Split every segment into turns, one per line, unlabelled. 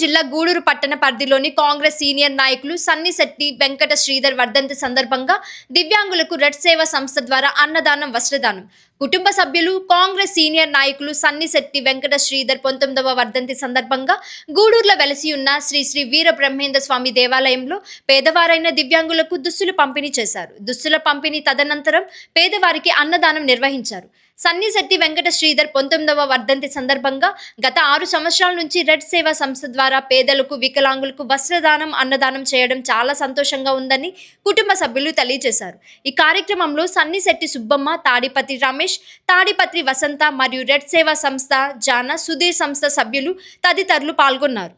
జిల్లా గూడూరు పట్టణ పరిధిలోని కాంగ్రెస్ సీనియర్ నాయకులు సన్నిశెట్టి వెంకట శ్రీధర్ వర్ధంతి సందర్భంగా దివ్యాంగులకు రెడ్ సేవా సంస్థ ద్వారా అన్నదానం వస్త్రదానం. కుటుంబ సభ్యులు కాంగ్రెస్ సీనియర్ నాయకులు సన్నిశెట్టి వెంకట శ్రీధర్ పంతొమ్మిదవ వర్ధంతి సందర్భంగా గూడూరులో వెలసి ఉన్న శ్రీ శ్రీ వీర బ్రహ్మేంద్ర స్వామి దేవాలయంలో పేదవారైన దివ్యాంగులకు దుస్తులు పంపిణీ చేశారు. దుస్తుల పంపిణీ తదనంతరం పేదవారికి అన్నదానం నిర్వహించారు. సన్నిశెట్టి వెంకట శ్రీధర్ పంతొమ్మిదవ వర్ధంతి సందర్భంగా గత ఆరు సంవత్సరాల నుంచి రెడ్ సేవా సంస్థ ద్వారా పేదలకు వికలాంగులకు వస్త్రదానం అన్నదానం చేయడం చాలా సంతోషంగా ఉందని కుటుంబ సభ్యులు తెలియజేశారు. ఈ కార్యక్రమంలో సన్నిశెట్టి సుబ్బమ్మ తాడిపత్రి రమేష్ తాడిపత్రి వసంత మరియు రెడ్ సేవా సంస్థ జాన సుధీర్ సంస్థ సభ్యులు తదితరులు పాల్గొన్నారు.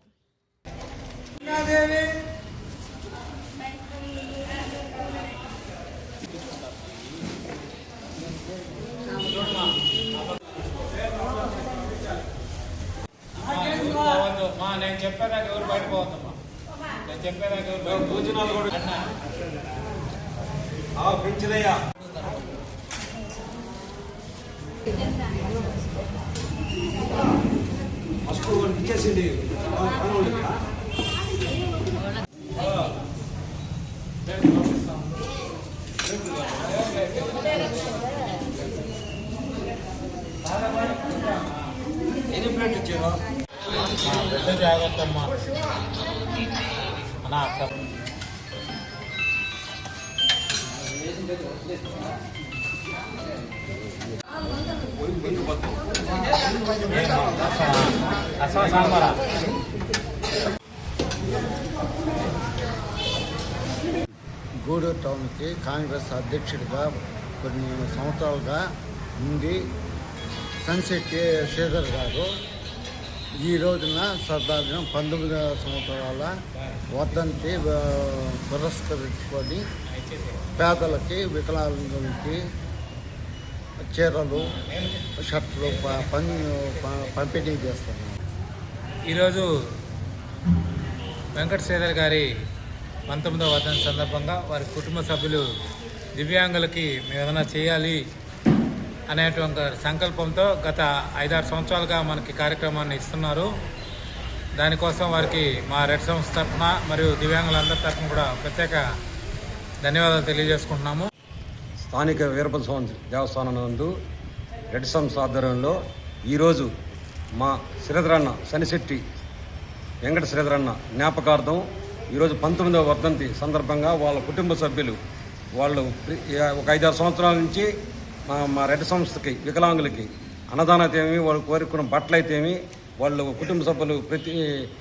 పోవద్దు మా నేను చెప్పేదాకా ఎవరు బయట పోవద్దమ్మా నేను చెప్పేదాకా ఎవరు బయట
భోజనాలు కూడా
అన్నా.
పెంచదయ్యా. ఫస్ట్ ఇచ్చేసింది ఎన్ని ప్లేట్ ఇచ్చారు?
పెద్ద జాగ్రత్త అమ్మా అన్నా అక్క. అసలు సాంబారా
గూడూరు టౌన్కి కాంగ్రెస్ అధ్యక్షుడిగా కొన్ని సంవత్సరాలుగా ఉండి సన్సెట్ శ్రీధర్ గారు ఈ రోజున సర్దార్జం పంతొమ్మిది సంవత్సరాల వర్ధంతి పురస్కరించుకొని పేదలకి వికలాంగులకి చీరలు షర్ట్లు ప- పన్ ప- పంపిణీ చేస్తున్నారు
ఈరోజు వెంకట శ్రీధర్ గారి పంతొమ్మిదవ వర్ధంతి సందర్భంగా వారి కుటుంబ సభ్యులు దివ్యాంగులకి మేము ఏదైనా చేయాలి అనేటువంటి సంకల్పంతో గత ఐదారు సంవత్సరాలుగా మనకి కార్యక్రమాన్ని ఇస్తున్నారు. దానికోసం వారికి మా రెడ్ సంస్థ తరఫున మరియు దివ్యాంగులందరి తరఫున కూడా ప్రత్యేక ధన్యవాదాలు తెలియజేసుకుంటున్నాము.
స్థానిక వీరభద్ర స్వామి దేవస్థానం నందు రెడ్ సంస్థ ఆధ్వర్యంలో ఈరోజు మా శ్రీధరన్న శనిశెట్టి వెంకట శ్రీధరన్న జ్ఞాపకార్థం ఈరోజు పంతొమ్మిదవ వర్ధంతి సందర్భంగా వాళ్ళ కుటుంబ సభ్యులు వాళ్ళు ఒక ఐదారు సంవత్సరాల నుంచి మా రెడ్ సంస్థకి వికలాంగులకి అన్నదానం అయితేమి వాళ్ళు కోరుకున్న బట్టలు వాళ్ళు కుటుంబ సభ్యులు ప్రతి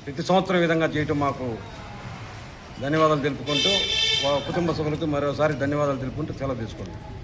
ప్రతి సంవత్సరం విధంగా చేయటం మాకు ధన్యవాదాలు తెలుపుకుంటూ కుటుంబ సభ్యులకు మరోసారి ధన్యవాదాలు తెలుపుకుంటూ సెలవు తీసుకుంటాం